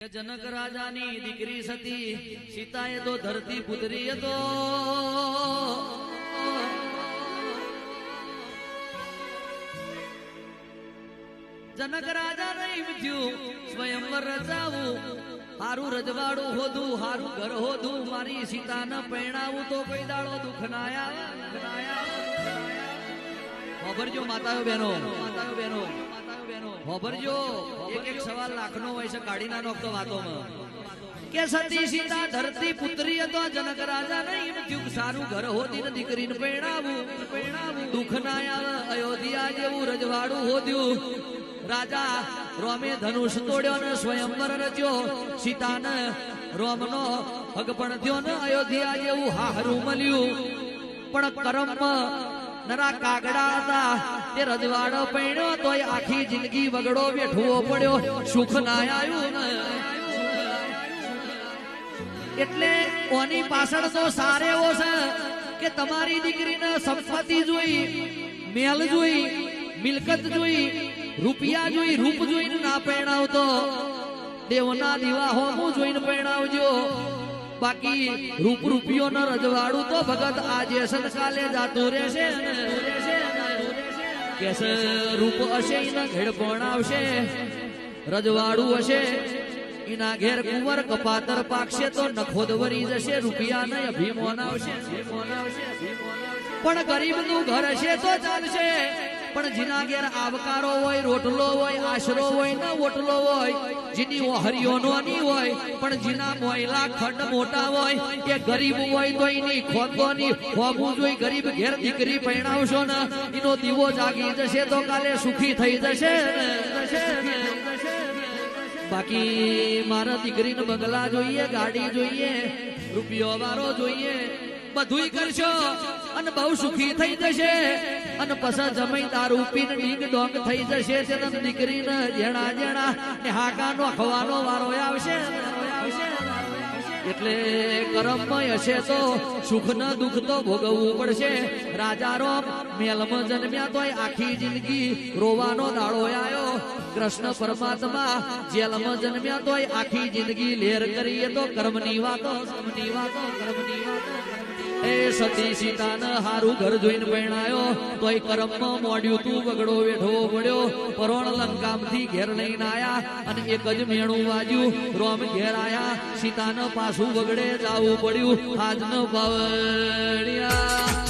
જનક રાજાની દીકરી સતી, સીતાએ તો ધરતી પુતરી હતો. જનક રાજા નહીં થયું સ્વયંવર રચાવું. હારું રજવાડું હોધું, હારું ઘર હોધું, મારી સીતાને પૈણાવું તો કોઈ દાડો દુઃખ નાયા. હોભરજો માતાઓ બહેનો માતાઓ બહેનો. હોભરજો એક એક સવાલ લાખનો હોય છે, કાઢી ના નોખતો વાતોમાં. કે સતી સીતા ધરતી પુત્રી હતો જનક રાજા નહીં થયું સારું ઘર હોતી ને દીકરીને પરણાવું પરણાવું દુઃખ ના આવે, અયોધ્યા જેવું રજવાડું હોદ્યું. રાજા રોમે ધનુષ તોડ્યો ને સ્વયંવર રચ્યો. સીતાને રોમનો હગ પણ થયો ને અયોધ્યા જેવું હારું મળ્યું. પણ કરમ નરા કાગડા હતા તે રજવાડો પૈણ્યો તોય આખી જિંદગી વગડો બેઠવો પડ્યો. સુખ ના આવ્યું એટલે ઓની પાછળ તો સારે એવો છે કે તમારી દીકરીને સંપત્તિ જોઈ, મેલ જોઈ, મિલકત જોઈ, રૂપિયા જોઈ, રૂપ જોઈને ના પહેણાવતો દેવના દીવા હોમું જોઈને પરણાવજો બાકી રૂપ રૂપિયો ન રજવાડું તો ભગત આજે સંસ્કાલે જાતું રહેશે કેસ રૂપ હશે, એના ઘેડ પણ આવશે રજવાડું હશે, એના ઘેર કુંવર કપાતર પાકશે તો નખોદ વરી જશે રૂપિયા નહીં અભિમોન આવશે. પણ ગરીબનું ઘર હશે તો ચાલશે પણ જેના ઘેર આવકારો હોય, રોટલો હોય, આશરો હોય, ના ઓટલો હોય, જેની ઓહરીઓ નહીં હોય, પણ જેના મોયલા ખંડ મોટા હોય, એ ગરીબ હોય તો એની ખોદોની હોમું જોઈ ગરીબ ઘેર દીકરી પરણાવશો ને, એનો દીવો જાગી જશે તો કાલે સુખી થઈ જશે. બાકી મારા દીકરીને બંગલા જોઈએ, ગાડી જોઈએ, રૂપિયો વાળો જોઈએ, બધુંય કરશો અને બહુ સુખી થઈ જશે. અને પછી જમાઈ દારૂ પીને ડીંગ ડોંગ થઈ જશે. તેને દીકરીને જેણા જેણા ને હાકાનો ખવાનો વારો આવશે. એટલે કરમમય હશે તો સુખ ન દુઃખ તો ભોગવવું પડશે. રાજા રોમ મેલમાં જન્મ્યા તોય આખી જિંદગી રોવાનો દાડો આવ્યો કૃષ્ણ પરમાત્મા જેલમાં જન્મ્યા તોય આખી જિંદગી લેર કરીએ તો કર્મની વાતો કર્મની વાતો કર્મની વાતો. એ સતી સીતાને હારું ઘર જોઈને પરણાયો તોય કર્મમાં મોડ્યું તું બગડો વેઠવો પડ્યો પરોણ લંકામથી ઘેર લઈને આયા અને એક જ મેણું વાજ્યું. રોમ ઘેર આયા. સીતાને પાછું બગડે જાવું પડ્યું. આજનો બાવળિયા જય